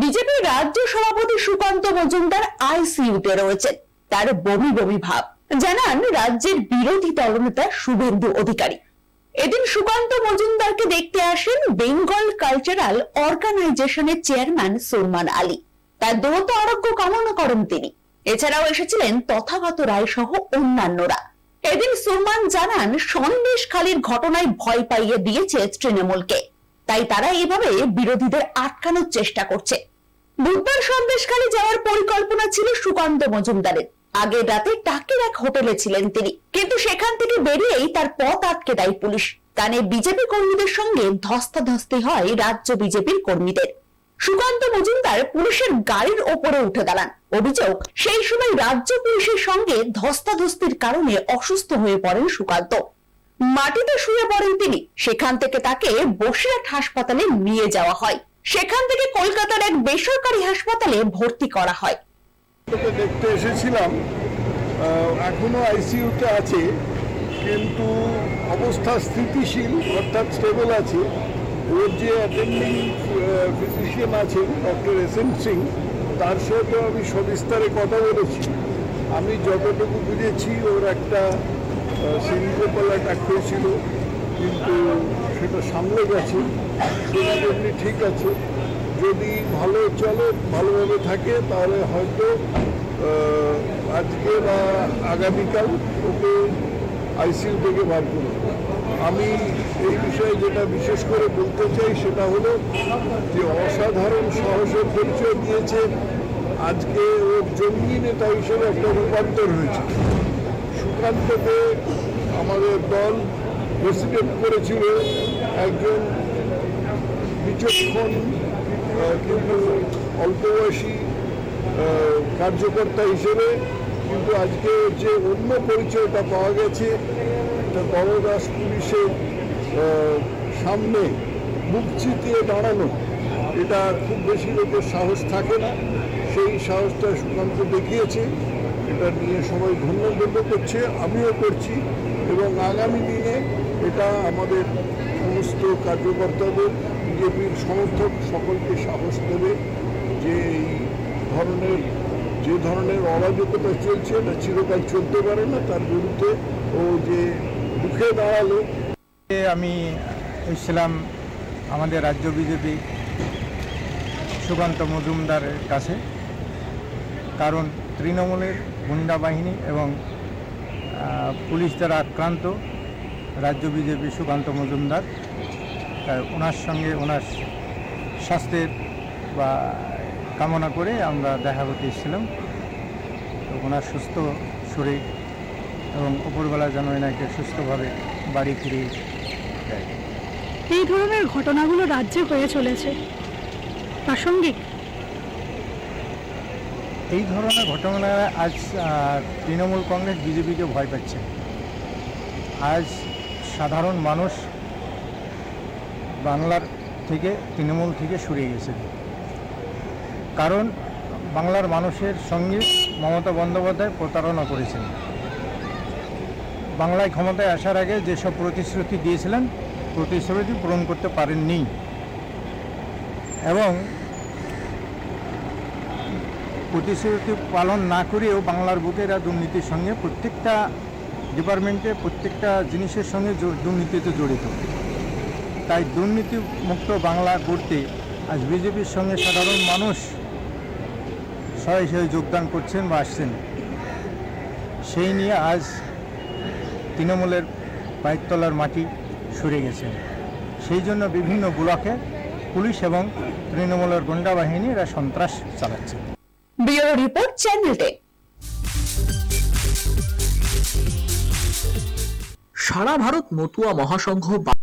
বিজেপির রাজ্য সভাপতি সুকান্ত মজুমদার আইসিইউতে রয়েছেন। তার বমি বমি ভাব। জানান রাজ্যের বিরোধী দলনেতা শুভেন্দু অধিকারী। এদিন সুকান্ত মজুমদারকে দেখতে আসেন বেঙ্গল কালচারাল অর্গানাইজেশনের চেয়ারম্যান সুরমান আলী। তার দ্রুত আরোগ্য কামনা করেন তিনি। এছাড়াও এসেছিলেন তথাগত রায় সহ অন্যান্যরা। এদিন সুরমান জানান, সন্দেশখালীর ঘটনায় ভয় পাইয়ে দিয়েছে তৃণমূলকে। তাই তারা এভাবে বিরোধীদের আটকানোর চেষ্টা করছে। বুধবার সন্দেশখালী যাওয়ার পরিকল্পনা ছিল সুকান্ত মজুমদারের। আগের রাতে টাকের এক হোটেলে ছিলেন তিনি। কিন্তু সেখান থেকে বেরিয়েই তার পথ আটকে দেয় পুলিশ। কানে বিজেপি কর্মীদের সঙ্গে ধস্তাধস্তি হয় রাজ্য বিজেপির কর্মীদের। সুকান্ত মজুমদার পুলিশের গাড়ির ওপরে উঠে দাঁড়ান। অভিযোগ, সেই সময় রাজ্য পুলিশের সঙ্গে ধস্তাধস্তির কারণে অসুস্থ হয়ে পড়েন সুকান্ত। মাটিতে শুয়ে পড়েন তিনি। সেখান থেকে তাকে বসিরহাট হাসপাতালে নিয়ে যাওয়া হয়। সেখান থেকে কলকাতার এক বেসরকারি হাসপাতালে ভর্তি করা হয়। দেখতে এসেছিলাম এখনও আইসিইউতে আছে, কিন্তু অবস্থা স্থিতিশীল, অর্থাৎ স্টেবল আছে। ওর যে অ্যাটেন্ডিং ফিজিশিয়ান আছেন, ডক্টর এস এন সিং, তার সাথে আমি সবিস্তারে কথা বলেছি। আমি যতটুকু বুঝেছি, ওর একটা সিঙ্গোপাল অ্যাটাক হয়েছিল, কিন্তু সেটা সামলে গেছে। সেটা ঠিক আছে, যদি ভালো চলে, ভালোভাবে থাকে, তাহলে হয়তো আজকে বা আগামীকাল ওকে আইসিইউ থেকে বার করব আমি এই বিষয়ে যেটা বিশেষ করে বলতে চাই, সেটা হলো যে অসাধারণ সাহসের পরিচয় দিয়েছে আজকে ওর জঙ্গি নেতা হিসেবে একটা রূপান্তর হয়েছে। সুকান্তকে আমাদের দল প্রেসিডেন্ট করেছিল একজন বিচক্ষণ কিন্তু অল্প বয়সী কার্যকর্তা হিসেবে, কিন্তু আজকে যে অন্য পরিচয়টা পাওয়া গেছে বড়দাস পুলিশের সামনে মুখ চিতিয়ে দাঁড়ানো, এটা খুব বেশি লোকের সাহস থাকে না। সেই সাহসটা সুকান্ত দেখিয়েছে। এটা নিয়ে সবাই ধন্যবাদ করছে, আমিও করছি এবং আগামী দিনে এটা আমাদের সমস্ত কার্যকর্তাদের, বিজেপির সমর্থক সকলকে সাহস দেবে যে এই ধরনের, যে ধরনের অরাজকতা চলছে এটা চিরকাল চলতে পারে না, তার বিরুদ্ধে ও যে রুখে দাঁড়াল। আমি এসেছিলাম আমাদের রাজ্য বিজেপি সুকান্ত মজুমদারের কাছে, কারণ তৃণমূলের গুন্ডা বাহিনী এবং পুলিশ দ্বারা আক্রান্ত রাজ্য বিজেপি সুকান্ত মজুমদার। ওনার সঙ্গে ওনার স্বাস্থ্যের বা কামনা করে আমরা দেখা করতে এসেছিলাম। তো ওনার সুস্থ শরীর এবং উপরবেলা যেন এনাকে সুস্থভাবে বাড়ি ফিরিয়ে দেয়। এই ধরনের ঘটনাগুলো রাজ্যে হয়ে চলেছে। প্রাসঙ্গিক। এই ধরনের ঘটনা আজ তৃণমূল কংগ্রেস বিজেপিকে ভয় পাচ্ছে। আজ সাধারণ মানুষ বাংলার থেকে, তৃণমূল থেকে সরে গেছে। কারণ বাংলার মানুষের সঙ্গে মমতা বন্দ্যোপাধ্যায় প্রতারণা করেছেন। বাংলায় ক্ষমতায় আসার আগে যেসব প্রতিশ্রুতি দিয়েছিলেন, প্রতিশ্রুতি পূরণ করতে পারেননি। এবং প্রতিশ্রুতি পালন না করেও বাংলার বুকেরা দুর্নীতির সঙ্গে প্রত্যেকটা ডিপার্টমেন্টে প্রত্যেকটা জিনিসের সঙ্গে দুর্নীতিতে জড়িত। তাই দুর্নীতি মুক্ত বাংলা করতে আজ বিজেপির সঙ্গে সাধারণ মানুষ সবাই যোগদান করছেন বা আসছেন, সেই নিয়ে আজ তৃণমূলের পায়ের তলার মাটি সরে গেছে। সেই জন্য বিভিন্ন ব্লকে পুলিশ এবং তৃণমূলের গুন্ডা বাহিনী এরা সন্ত্রাস চালাচ্ছে। ব্যুরো রিপোর্ট চ্যানেল টেন সারা ভারত মতুয়া মহাসংঘ